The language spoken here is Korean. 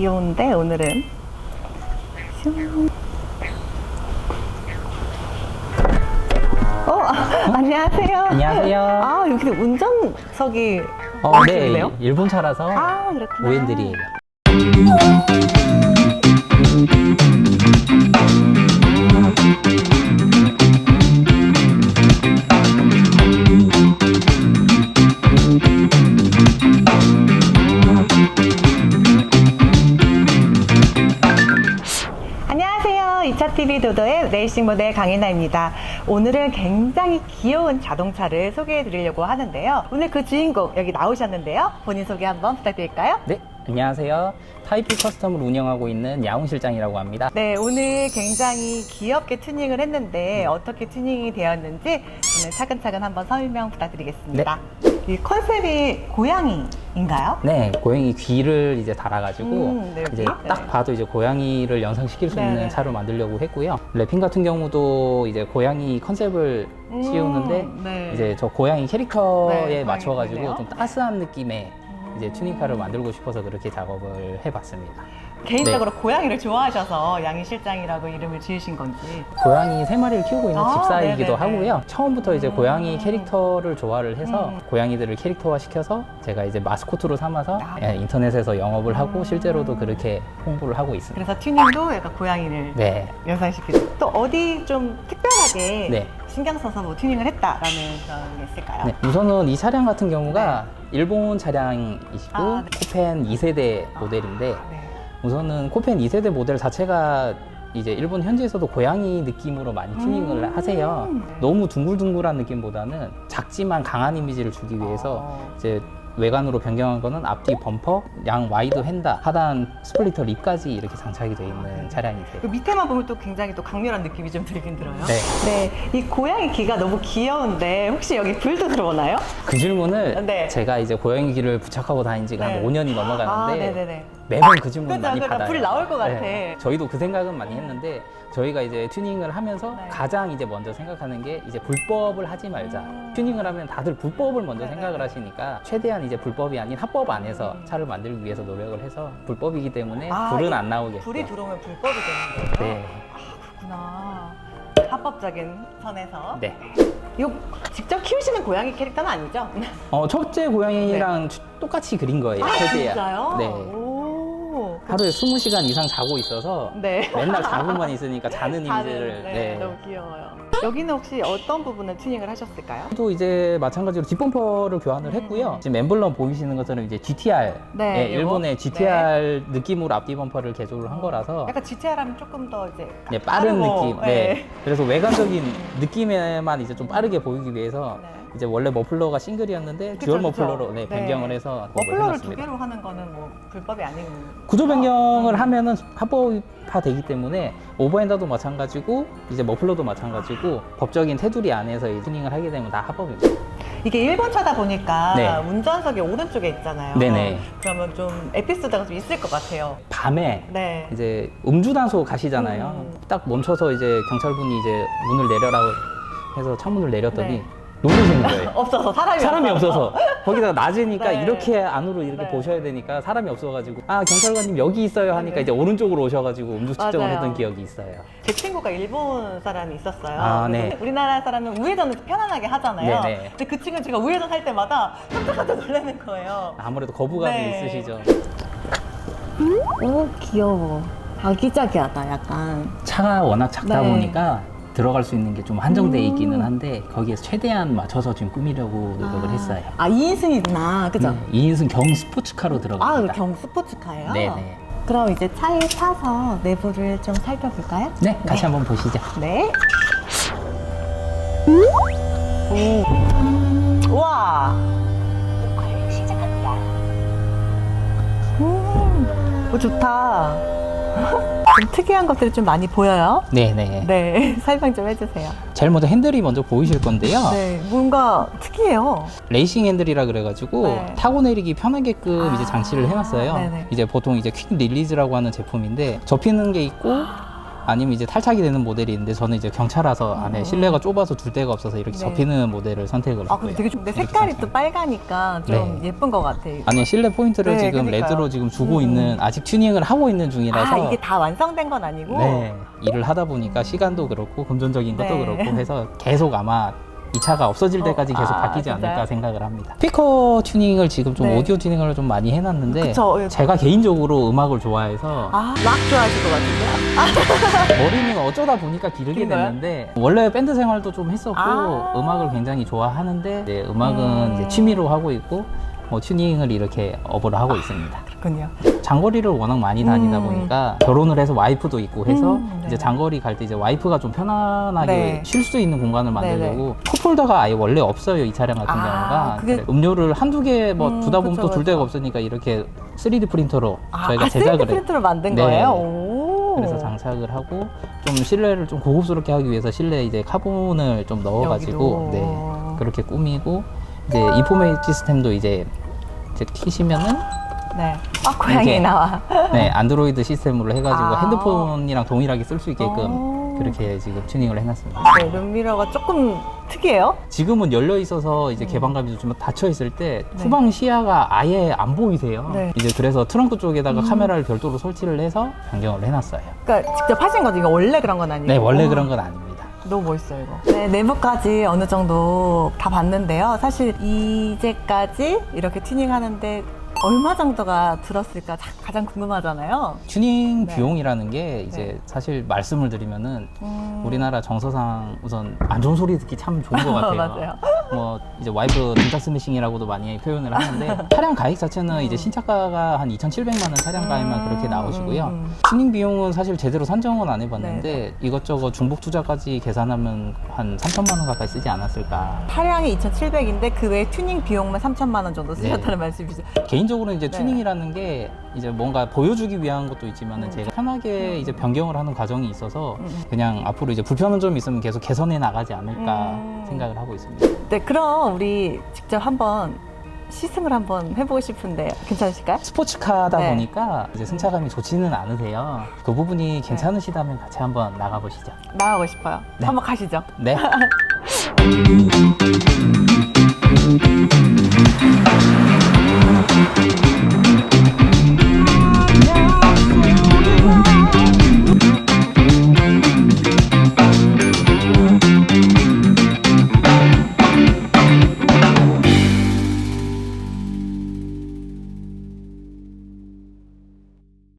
귀여운데 오늘은 슝. 어 아, 안녕하세요. 안녕하세요. 아 여기 운전석이 어, 네? 일본 차라서 아 그렇구나. 오엔들이에요. 안녕하세요. 2차TV 도도의 레이싱 모델 강인아입니다. 오늘은 굉장히 귀여운 자동차를 소개해 드리려고 하는데요. 오늘 그 주인공 여기 나오셨는데요. 본인 소개 한번 부탁드릴까요? 네, 안녕하세요. 타이피 커스텀을 운영하고 있는 야훈 실장이라고 합니다. 네, 오늘 굉장히 귀엽게 튜닝을 했는데 어떻게 튜닝이 되었는지 오늘 차근차근 한번 설명 부탁드리겠습니다. 이 컨셉이 고양이 인가요? 네, 고양이 귀를 이제 달아가지고 음, 네, 이제? 딱 네. 봐도 이제 고양이를 연상시킬 수 네, 있는 네. 차로 만들려고 했고요. 랩핑 같은 경우도 이제 고양이 컨셉을 음, 씌우는데 네. 이제 저 고양이 캐릭터에 네, 맞춰가지고 고양이네요. 좀 따스한 느낌의 이제 음. 튜닝카를 만들고 싶어서 그렇게 작업을 해봤습니다. 개인적으로 고양이를 좋아하셔서 양희 실장이라고 이름을 지으신 건지. 고양이 세 마리를 키우고 있는 아, 집사이기도 네네네. 하고요. 처음부터 이제 음. 고양이 캐릭터를 좋아를 해서 음. 고양이들을 캐릭터화 시켜서 제가 이제 마스코트로 삼아서 아. 예, 인터넷에서 영업을 하고 음. 실제로도 그렇게 홍보를 하고 있습니다. 그래서 튜닝도 약간 고양이를 네. 연상시키고 또 어디 좀 특별하게 네. 신경 써서 뭐 튜닝을 했다라는 그런 게 있을까요? 네, 우선은 이 차량 같은 경우가 일본 차량이시고 아, 네. 코펜 2세대 모델인데 네. 우선은 코펜 2세대 모델 자체가 이제 일본 현지에서도 고양이 느낌으로 많이 튜닝을 음. 하세요. 네. 너무 둥글둥글한 느낌보다는 작지만 강한 이미지를 주기 위해서 어. 이제 외관으로 변경한 거는 앞뒤 범퍼, 양 와이드 휀다, 하단 스플리터 립까지 이렇게 장착이 되어 있는 차량이 그 돼요. 밑에만 보면 또 굉장히 또 강렬한 느낌이 좀 들긴 들어요. 네. 네, 이 고양이 귀가 너무 귀여운데 혹시 여기 불도 들어오나요? 그 질문을 네. 제가 이제 고양이 귀를 부착하고 다닌 지가 네. 한 5년이 아, 넘어가는데 네네네. 매번 그 질문 그죠, 많이 그죠. 받아요. 불 나올 것 같아. 저희도 그 생각은 많이 했는데 저희가 이제 튜닝을 하면서 네. 가장 이제 먼저 생각하는 게 이제 불법을 하지 말자. 음. 튜닝을 하면 다들 불법을 먼저 네네. 생각을 하시니까 최대한 이제 불법이 아닌 합법 안에서 음. 차를 만들기 위해서 노력을 해서 불법이기 때문에 아, 불은 이- 안 나오게. 불이 들어오면 불법이 되는 거예요? 네. 그렇구나. 합법적인 선에서. 네. 이거 직접 키우시는 고양이 캐릭터는 아니죠? 어, 첫째 고양이랑 똑같이 그린 거예요. 네. 아, 최대한. 진짜요? 네. 오. 하루에 20시간 이상 자고 있어서 네. 맨날 자고만 있으니까 자는 이미지를 네, 네. 너무 귀여워요. 여기는 혹시 어떤 부분을 튜닝을 하셨을까요? 또 이제 마찬가지로 뒷범퍼를 교환을 했고요. 지금 엠블럼 보이시는 것처럼 이제 GTR, 음. 네, 예, 요거. 일본의 GTR 느낌으로 앞뒤 범퍼를 개조를 한 거라서 약간 GTR 하면 조금 더 이제 네, 빠른 빠르고, 느낌. 네. 네. 그래서 외관적인 느낌에만 이제 좀 빠르게 보이기 위해서 네. 이제 원래 머플러가 싱글이었는데 그쵸, 듀얼 그쵸. 머플러로 네, 변경을 해서 머플러를 두 해놨습니다. 개로 하는 거는 뭐 불법이 아닌 구조 변경을 음. 하면은 합법화 되기 때문에 오버핸더도 마찬가지고 이제 머플러도 마찬가지고 법적인 테두리 안에서 이 튜닝을 하게 되면 다 합법입니다. 이게 일본 차다 보니까 네. 운전석이 오른쪽에 있잖아요. 네네. 그러면 좀 에피소드가 좀 있을 것 같아요. 밤에 네. 이제 음주 단속 가시잖아요. 음. 딱 멈춰서 이제 경찰분이 이제 문을 내려라고 해서 창문을 내렸더니 네. 놀라시는 거예요. 없어서 사람이 사람이 없어서 거기다가 낮이니까 네. 이렇게 안으로 이렇게 네. 보셔야 되니까 사람이 없어가지고 아 경찰관님 여기 있어요 하니까 네. 이제 오른쪽으로 오셔가지고 음주 측정을 맞아요. 했던 기억이 있어요. 제 친구가 일본 사람이 있었어요. 아, 네. 우리나라 사람은 우회전을 편안하게 하잖아요. 네 네. 근데 그 친구는 제가 우회전 할 때마다 깜짝깜짝 놀라는 거예요. 아무래도 거부감이 네. 있으시죠. 오 귀여워. 아기자기하다 약간. 차가 워낙 작다 네. 보니까 들어갈 수 있는 게 좀 한정돼 음. 있기는 한데 거기에서 최대한 맞춰서 지금 꾸미려고 노력을 아. 했어요. 아 2인승이구나. 그죠? 네, 2인승 경 스포츠카로 아, 들어갑니다. 경 스포츠카예요? 네네. 그럼 이제 차에 타서 내부를 좀 살펴볼까요? 네, 같이 한번 보시죠. 네. 오. 와. 음, 오, 좋다. 좀 특이한 것들이 좀 많이 보여요. 네네. 네, 설명 좀 해주세요. 제일 먼저 핸들이 먼저 보이실 건데요. 네, 뭔가 특이해요. 레이싱 핸들이라 그래가지고 네. 타고 내리기 편하게끔 아, 이제 장치를 해놨어요. 네네. 이제 보통 이제 퀵 릴리즈라고 하는 제품인데 접히는 게 있고 아니면 이제 탈착이 되는 모델이 있는데 저는 이제 경차라서 안에 음. 실내가 좁아서 둘 데가 없어서 이렇게 네. 접히는 모델을 선택을 아, 했고요. 근데 되게 좋은데 이렇게 색깔이. 또 빨가니까 좀 네. 예쁜 것 같아. 안에 실내 포인트를 네, 지금 그러니까요. 레드로 지금 주고 음. 있는 아직 튜닝을 하고 있는 중이라서 아, 이게 다 완성된 건 아니고? 네, 일을 하다 보니까 시간도 그렇고 금전적인 것도 네. 그렇고 해서 계속 아마 이 차가 없어질 어, 때까지 계속 아, 바뀌지 진짜요? 않을까 생각을 합니다. 스피커 튜닝을 지금 좀 네. 오디오 튜닝을 좀 많이 해놨는데 그쵸. 예. 제가 개인적으로 음악을 좋아해서 아, 락 좋아하실 것 같은데요? 머리는 어쩌다 보니까 기르게 긴가요? 됐는데 원래 밴드 생활도 좀 했었고 아. 음악을 굉장히 좋아하는데 이제 음악은 음. 이제 취미로 하고 있고 뭐 튜닝을 이렇게 업을 하고 있습니다. 그렇군요. 장거리를 워낙 많이 다니다 음. 보니까 결혼을 해서 와이프도 있고 해서 음, 네. 이제 장거리 갈 때 이제 와이프가 좀 편안하게 네. 쉴 수 있는 공간을 만들려고 컵홀더가 아예 원래 없어요 이 차량 같은 아, 경우가 그게- 음료를 한두 개 뭐 음, 두다 보면 또 둘 데가. 없으니까 이렇게 3D 프린터로 아, 저희가 아, 제작을 3D 해요. 프린트로 만든 네. 거예요? 오. 그래서 장착을 하고 좀 실내를 좀 고급스럽게 하기 위해서 실내에 이제 카본을 좀 넣어가지고 여기도. 네 그렇게 꾸미고 이제 인포메이션 시스템도 이제 이제 키시면은 네. 아, 고양이 이렇게. 나와. 네 안드로이드 시스템으로 해가지고 아. 핸드폰이랑 동일하게 쓸 수 있게끔 오. 그렇게 지금 튜닝을 해놨습니다. 네, 룸미러가 조금 특이해요? 지금은 열려 있어서 이제 음. 개방감이 좀 닫혀 있을 때 네. 후방 시야가 아예 안 보이세요. 네. 이제 그래서 트렁크 쪽에다가 음. 카메라를 별도로 설치를 해서 변경을 해놨어요. 그러니까 직접 하신 거죠? 이거 원래 그런 건 아니고? 네 원래 오. 그런 건 아닙니다. 너무 멋있어요, 이거. 네, 내부까지 어느 정도 다 봤는데요. 사실 이제까지 이렇게 튜닝하는데 얼마 정도가 들었을까 자- 가장 궁금하잖아요. 튜닝 네. 비용이라는 게 이제 네. 사실 말씀을 드리면은 음. 우리나라 정서상 우선 안 좋은 소리 듣기 참 좋은 것 같아요. 맞아요. 뭐 이제 와이프 등짝 스매싱이라고도 많이 표현을 하는데 차량 가액 자체는 이제 신차가가 한 2,700만 원 차량 가액만 음, 그렇게 나오시고요. 음, 음. 튜닝 비용은 사실 제대로 산정은 안 해봤는데 네, 이것저것 중복 투자까지 계산하면 한 3천만 원 가까이 쓰지 않았을까. 차량이 2,700인데 그 외에 튜닝 비용만 3천만 원 정도 쓰셨다는 네. 말씀이죠. 개인적으로 이제 네. 튜닝이라는 게 이제 뭔가 보여주기 위한 것도 있지만은 음. 제가 편하게 이제 변경을 하는 과정이 있어서 음. 그냥 앞으로 이제 불편한 점이 있으면 계속 개선해 나가지 않을까 음. 생각을 하고 있습니다. 네, 그럼 우리 직접 한번 시승을 한번 해보고 싶은데 괜찮으실까요? 스포츠카다 네. 보니까 이제 승차감이 좋지는 않으세요. 그 부분이 괜찮으시다면 같이 한번 나가보시죠. 나가고 싶어요. 네. 한번 가시죠. 네.